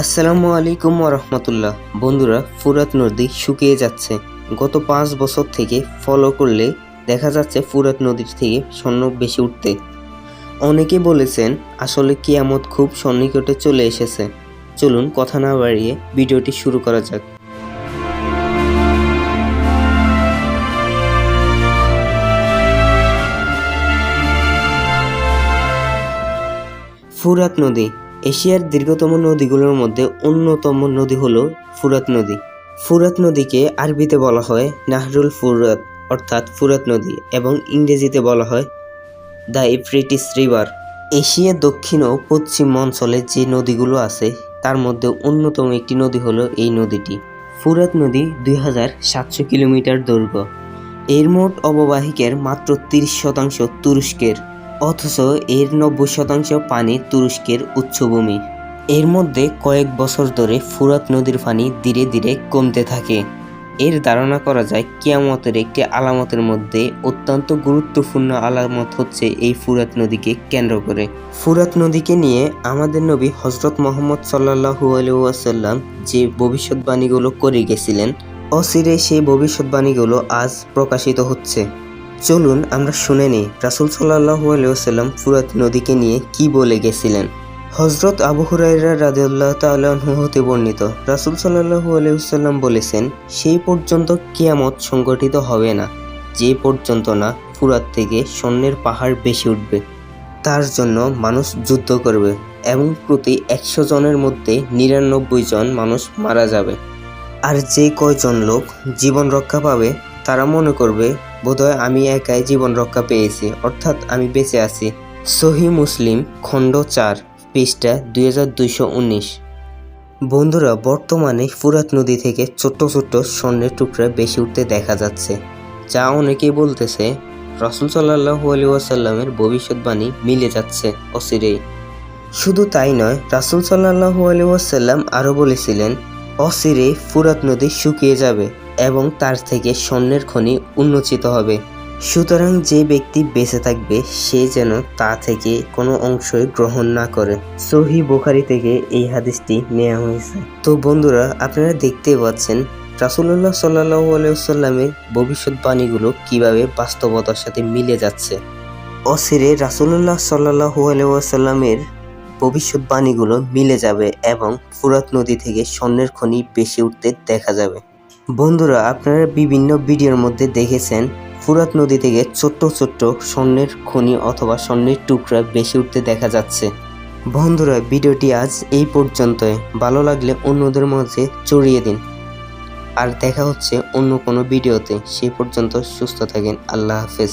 আসসালামু আলাইকুম রহমতুল্লাহ। বন্ধুরা, ফুরাত নদী শুকিয়ে যাচ্ছে। গত পাঁচ বছর থেকে ফলো করলে দেখা যাচ্ছে ফুরাত নদীর থেকে স্বর্ণ বেশি উঠতে। অনেকে বলেছেন, আসলে কিয়ামত খুব সন্নিকটে চলে এসেছে। চলুন কথা না বাড়িয়ে ভিডিওটি শুরু করা যাক। ফুরাত নদী এশিয়ার দীর্ঘতম নদীগুলোর মধ্যে অন্যতম নদী হলো ফুরাত নদী। ফুরাত নদীকে আরবিতে বলা হয় নাহরুল ফুরাত, অর্থাৎ ফুরাত নদী, এবং ইংরেজিতে বলা হয় দ্য ইফ্রিটিস রিভার। এশিয়ার দক্ষিণ ও পশ্চিম অঞ্চলে যে নদীগুলো আছে, তার মধ্যে অন্যতম একটি নদী হলো এই নদীটি। ফুরাত নদী দুই হাজার সাতশো কিলোমিটার দৈর্ঘ্য। এর মোট অববাহিকের মাত্র তিরিশ শতাংশ তুরস্কের। অথচ এর নব্বই শতাংশ পানি তুরস্কের উচ্চভূমি এর মধ্যে কয়েক বছর ধরে ফুরাত নদীর পানি ধীরে ধীরে কমতে থাকে। এর ধারণা করা যায়, কিয়ামতের একটি আলামতের মধ্যে অত্যন্ত গুরুত্বপূর্ণ আলামত হচ্ছে এই ফুরাত নদীকে কেন্দ্র করে। ফুরাত নদীকে নিয়ে আমাদের নবী হজরত মোহাম্মদ সাল্লাহু আলুয়াসাল্লাম যে ভবিষ্যৎবাণীগুলো করে গেছিলেন, অচিরে সেই ভবিষ্যৎবাণীগুলো আজ প্রকাশিত হচ্ছে। চলুন আমরা শুনে নিই, রাসুল সাল্লাহু আলিয়াল্লাম ফুরাত নদীকে নিয়ে কি বলে গেছিলেন। হজরত আবু হুরাইরা রাজিউল্লাহ তাল্লাহ্ন হতে বর্ণিত, রাসুল সাল্লাহু আলিয়াল্লাম বলেছেন, সেই পর্যন্ত কেয়ামত সংগঠিত হবে না, যে পর্যন্ত না ফুরাত থেকে স্বর্ণের পাহাড় বেশি উঠবে। তার জন্য মানুষ যুদ্ধ করবে এবং প্রতি একশো জনের মধ্যে নিরানব্বই জন মানুষ মারা যাবে। আর যে কয়জন লোক জীবন রক্ষা পাবে তারা মনে করবে, বোধহয় আমি একাই জীবন রক্ষা পেয়েছি, অর্থাৎ আমি বেঁচে আছি। সহি মুসলিম, খণ্ড চার, পৃষ্ঠা দুই হাজার দুইশো উনিশ। বন্ধুরা, বর্তমানে ফুরাত নদী থেকে ছোট্ট ছোট্ট স্বর্ণের টুকরা বেশি উঠতে দেখা যাচ্ছে, যা অনেকেই বলতেছে, রসুল সাল্লাহু আলী ওয়াসাল্লামের ভবিষ্যৎবাণী মিলে যাচ্ছে অচিরেই। শুধু তাই নয়, রাসুল সাল্লাহু আলী ওয়াসাল্লাম আরও বলেছিলেন অচিরে ফুরাত নদী শুকিয়ে যাবে। এবং তার থেকে স্বর্ণের খনি উন্মোচিত হবে। সুতরাং যে ব্যক্তি বেঁচে থাকবে, সে যেন তা থেকে কোনো অংশই গ্রহণ না করে। সহি বোখারি থেকে এই হাদিসটি নেওয়া হয়েছে। তো বন্ধুরা, আপনারা দেখতেই পাচ্ছেন রাসুল্লাহ সাল্লাহ আলাইসাল্লামের ভবিষ্যৎবাণীগুলো কীভাবে বাস্তবতার সাথে মিলে যাচ্ছে। অসিরে রাসুল্লাহ সাল্লাহ আলাইসাল্লামের ভবিষ্যৎবাণীগুলো মিলে যাবে এবং ফুরাত নদী থেকে স্বর্ণের খনি বেশি উঠতে দেখা যাবে। বন্ধুরা, আপনারা বিভিন্ন ভিডিওর মধ্যে দেখেছেন ফুরাত নদী থেকে ছোট্ট ছোট্ট স্বর্ণের খনি অথবা স্বর্ণের টুকরা বেশি উঠতে দেখা যাচ্ছে। বন্ধুরা, ভিডিওটি আজ এই পর্যন্তই। ভালো লাগলে অন্যদের মধ্যে চড়িয়ে দিন। আর দেখা হচ্ছে অন্য কোনো ভিডিওতে। সেই পর্যন্ত সুস্থ থাকেন। আল্লাহ হাফেজ।